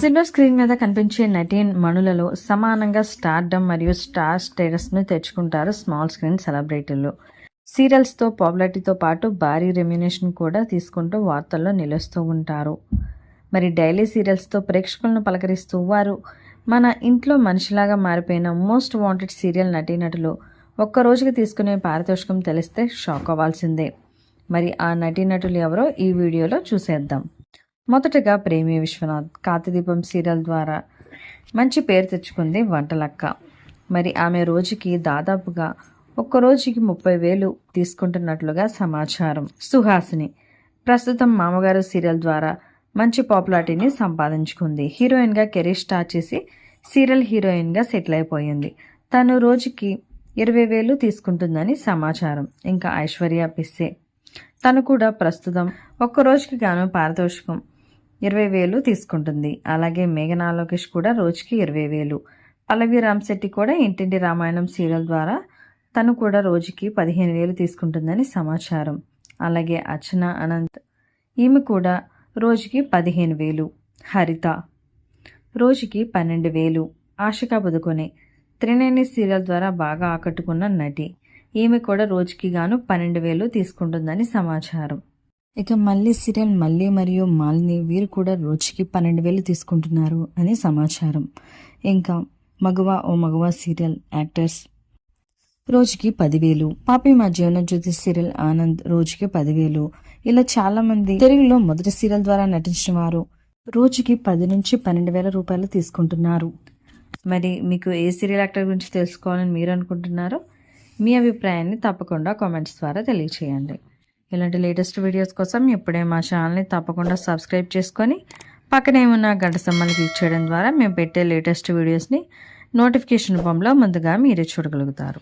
Silver screen మీద కనిపించే నటీ మణులలో సమానంగా స్టార్డమ్ మరియు స్టార్ స్టేటస్ను తెచ్చుకుంటారు స్మాల్ స్క్రీన్ సెలబ్రిటీలు. సీరియల్స్తో పాపులారిటీతో పాటు భారీ రెమ్యునేషన్ కూడా తీసుకుంటూ వార్తల్లో నిలుస్తూ ఉంటారు. మరి డైలీ సీరియల్స్తో ప్రేక్షకులను పలకరిస్తూ వారు మన ఇంట్లో మనిషిలాగా మారిపోయిన మోస్ట్ వాంటెడ్ సీరియల్ నటీనటులు ఒక్క రోజుకి తీసుకునే పారితోషికం తెలిస్తే షాక్ అవ్వాల్సిందే. మరి ఆ నటీనటులు ఎవరో ఈ వీడియోలో చూసేద్దాం. మొదటగా ప్రేమి విశ్వనాథ్ కాతిదీపం సీరియల్ ద్వారా మంచి పేరు తెచ్చుకుంది వంటలక్క. మరి ఆమె రోజుకి దాదాపుగా ఒక్క రోజుకి ముప్పై వేలు తీసుకుంటున్నట్లుగా సమాచారం. సుహాసిని ప్రస్తుతం మామగారు సీరియల్ ద్వారా మంచి పాపులారిటీని సంపాదించుకుంది. హీరోయిన్గా కెరీర్ స్టార్ట్ చేసి సీరియల్ హీరోయిన్గా సెటిల్ అయిపోయింది. తను రోజుకి ఇరవై వేలు తీసుకుంటుందని సమాచారం. ఇంకా ఐశ్వర్య పిస్సే. తను కూడా ప్రస్తుతం ఒక్క రోజుకి గాను పారితోషికం ఇరవై వేలు తీసుకుంటుంది. అలాగే మేఘనా లోకేష్ కూడా రోజుకి ఇరవై వేలు. పల్లవి రామ్శెట్టి కూడా ఇంటింటి రామాయణం సీరియల్ ద్వారా తను కూడా రోజుకి పదిహేను వేలు తీసుకుంటుందని సమాచారం. అలాగే అర్చన అనంత్ ఈమె కూడా రోజుకి పదిహేను వేలు. హరిత రోజుకి పన్నెండు వేలు. ఆశికా బుదుకునే త్రినేని సీరియల్ ద్వారా బాగా ఆకట్టుకున్న నటి ఈమె కూడా రోజుకి గాను పన్నెండు వేలు తీసుకుంటుందని సమాచారం. ఇక మళ్ళీ సీరియల్ మళ్ళీ మరియు మాలిని వీరు కూడా రోజుకి పన్నెండు వేలు తీసుకుంటున్నారు అని సమాచారం. ఇంకా మగవా ఓ మగవా సీరియల్ యాక్టర్స్ రోజుకి పదివేలు. పాపి మా జీవన జ్యోతి సీరియల్ ఆనంద్ రోజుకి పదివేలు. ఇలా చాలా మంది తెలుగులో మొదటి సీరియల్ ద్వారా నటించిన వారు రోజుకి పది నుంచి పన్నెండు వేల రూపాయలు తీసుకుంటున్నారు. మరి మీకు ఏ సీరియల్ యాక్టర్ గురించి తెలుసుకోవాలని మీరు అనుకుంటున్నారో మీ అభిప్రాయాన్ని తప్పకుండా కామెంట్స్ ద్వారా తెలియచేయండి. ఇలాంటి లేటెస్ట్ వీడియోస్ కోసం ఇప్పుడే మా ఛానల్ని తప్పకుండా సబ్స్క్రైబ్ చేసుకొని పక్కనే ఉన్న గంట సమ్మల్ని క్లిక్ చేయడం ద్వారా మేము పెట్టే లేటెస్ట్ వీడియోస్ని నోటిఫికేషన్ రూపంలో ముందుగా మీరే చూడగలుగుతారు.